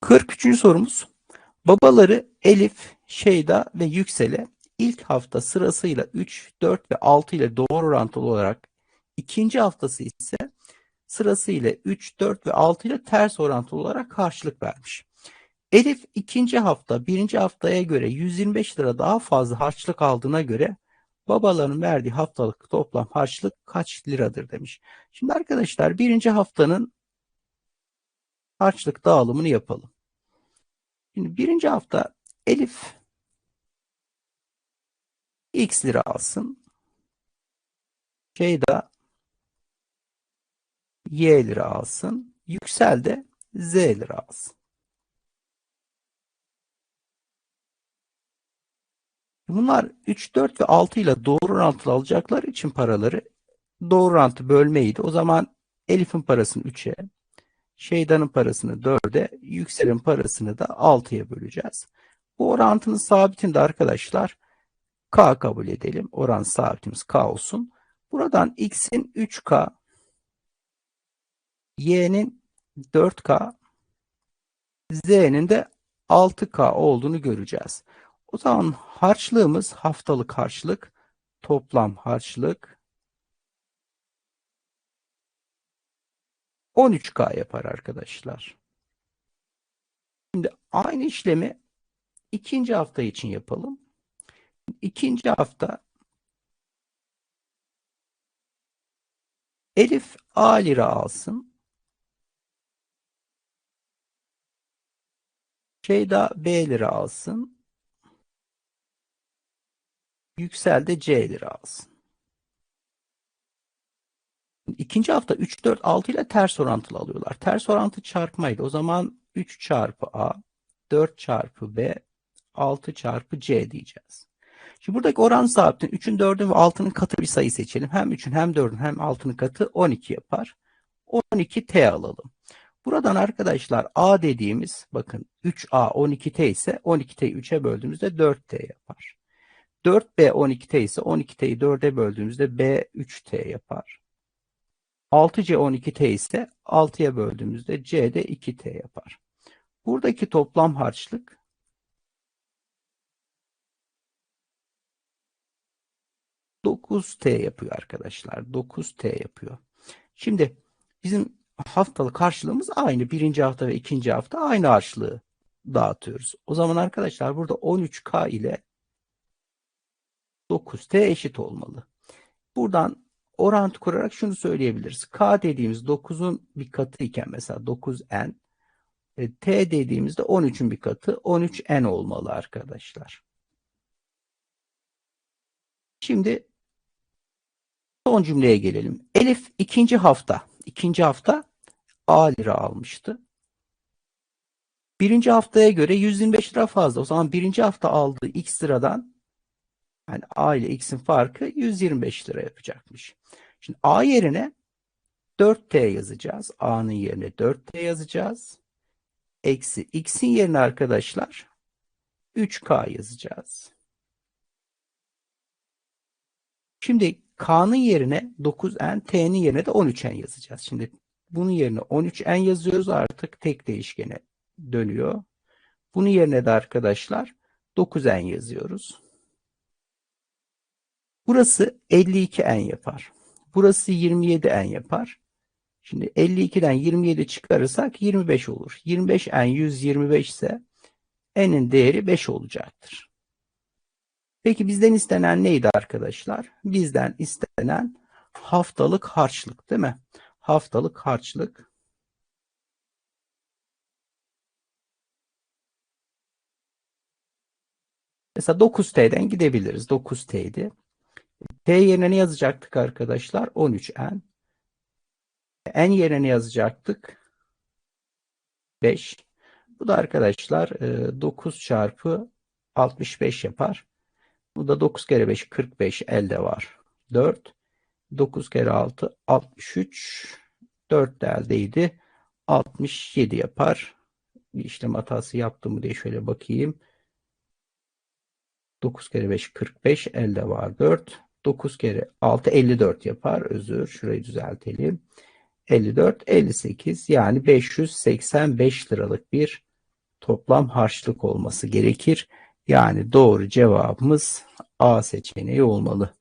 43. sorumuz. Babaları Elif, Şeyda ve Yüksel'e ilk hafta sırasıyla 3, 4 ve 6 ile doğru orantılı olarak ikinci haftası ise sırasıyla 3, 4 ve 6 ile ters orantılı olarak karşılık vermiş. Elif ikinci hafta birinci haftaya göre 125 lira daha fazla harçlık aldığına göre babaların verdiği haftalık toplam harçlık kaç liradır demiş. Şimdi arkadaşlar birinci haftanın harçlık dağılımını yapalım. Şimdi birinci hafta Elif X lira alsın. Şeyda Y lira alsın. Yüksel de Z lira alsın. Bunlar 3, 4 ve 6 ile doğru orantılı alacaklar için paraları doğru orantı bölmeydi. O zaman Elif'in parasını 3'e, Şeyda'nın parasını 4'e, Yüksel'in parasını da 6'ya böleceğiz. Bu orantının sabitini de arkadaşlar K kabul edelim. Oran sabitimiz K olsun. Buradan X'in 3K, Y'nin 4K, Z'nin de 6K olduğunu göreceğiz. O zaman harçlığımız haftalık harçlık, toplam harçlık 13K yapar arkadaşlar. Şimdi aynı işlemi ikinci hafta için yapalım. İkinci hafta Elif A lira alsın. Şeyda B lira alsın. Yüksel de C lira alsın. İkinci hafta 3, 4, 6 ile ters orantılı alıyorlar. Ters orantı çarpmaydı. O zaman 3 çarpı A, 4 çarpı B, 6 çarpı C diyeceğiz. Şimdi buradaki oran sabitin 3'ün 4'ün ve 6'nın katı bir sayı seçelim. Hem 3'ün hem 4'ün hem 6'nın katı 12 yapar. 12T alalım. Buradan arkadaşlar A dediğimiz bakın 3A 12T ise 12T'yi 3'e böldüğümüzde 4T yapar. 4B 12T ise 12T'yi 4'e böldüğümüzde B 3T yapar. 6C 12T ise 6'ya böldüğümüzde C de 2T yapar. Buradaki toplam harçlık dokuz T yapıyor arkadaşlar. 9T yapıyor. Şimdi bizim haftalık karşılığımız aynı. Birinci hafta ve ikinci hafta aynı harçlığı dağıtıyoruz. O zaman arkadaşlar burada 13K ile 9T eşit olmalı. Buradan orantı kurarak şunu söyleyebiliriz. K dediğimiz 9'un bir katı iken mesela 9N e, T dediğimizde 13'ün bir katı 13N olmalı arkadaşlar. Şimdi son cümleye gelelim. Elif ikinci hafta ikinci hafta A lira almıştı. Birinci haftaya göre 125 lira fazla. O zaman birinci hafta aldığı X liradan yani A ile X'in farkı 125 lira yapacakmış. Şimdi A yerine 4T yazacağız. A'nın yerine 4T yazacağız. Eksi X'in yerine arkadaşlar 3K yazacağız. Şimdi K'nın yerine 9N, T'nin yerine de 13N yazacağız. Şimdi bunun yerine 13N yazıyoruz artık tek değişkene dönüyor. Bunun yerine de arkadaşlar 9N yazıyoruz. Burası 52N yapar. Burası 27N yapar. Şimdi 52'den 27 çıkarırsak 25 olur. 25N 125 ise N'in değeri 5 olacaktır. Peki bizden istenen neydi arkadaşlar? Bizden istenen haftalık harçlık değil mi? Haftalık harçlık. Mesela 9T'den gidebiliriz. 9T'ydi. T yerine ne yazacaktık arkadaşlar? 13N. N yerine ne yazacaktık? 5. Bu da arkadaşlar 9 e, çarpı 65 yapar. Bu da 9 kere 5 45 elde var. 4. 9 kere 6 63. 4 de eldeydi. 67 yapar. Bir işlem hatası yaptım diye şöyle bakayım. 9 kere 5 45 elde var 4. 9 kere 6 54 yapar. Özür. Şurayı düzeltelim. 54 58 yani 585 liralık bir toplam harçlık olması gerekir. Yani doğru cevabımız A seçeneği olmalı.